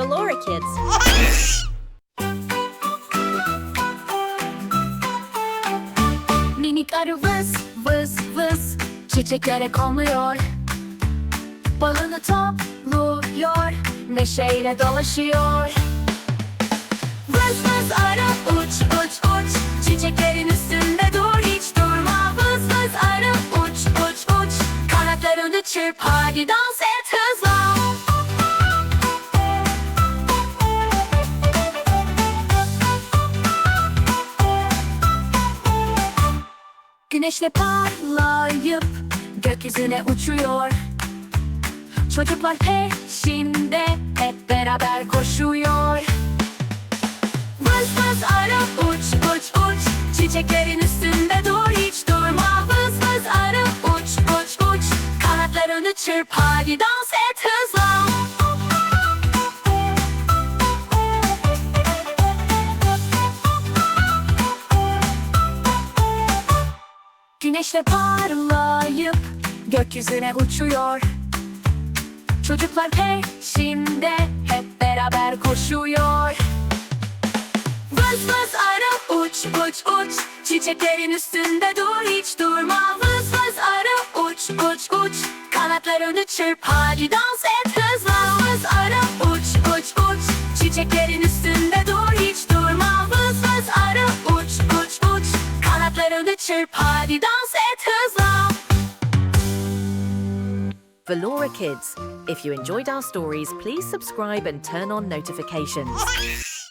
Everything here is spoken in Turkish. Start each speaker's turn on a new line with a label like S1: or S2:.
S1: Kids.
S2: Minik arı vız vız vız. Çiçeklere konmuyor. Balını topluyor Neşeyle dolaşıyor. Vız vız arı uç uç uç. Çiçeklerin üstünde dur hiç durma. Vız vız arı uç uç uç. Kanatlarını çırp hadi dans et hızla Güneşle parlayıp gökyüzüne uçuyor. Çocuklar peşinde hep beraber koşuyor. Vız vız arı uç uç uç. Çiçeklerin üstünde dur hiç durma. Vız vız arı uç uç uç. Kanatlarını çırp hadi dans et hızla Güneşle parlayıp gökyüzüne uçuyor. Çocuklar peşinde hep beraber koşuyor. Vız vız arı uç uç uç. Çiçeklerin üstünde dur hiç durma. Vız vız arı uç uç uç. Kanatlarını çırp hadi dans et. Hızla Vız arı uç uç uç. Çiçeklerin üstünde hadi dans
S1: Laura Kids. If you enjoyed our stories, please subscribe and turn on notifications.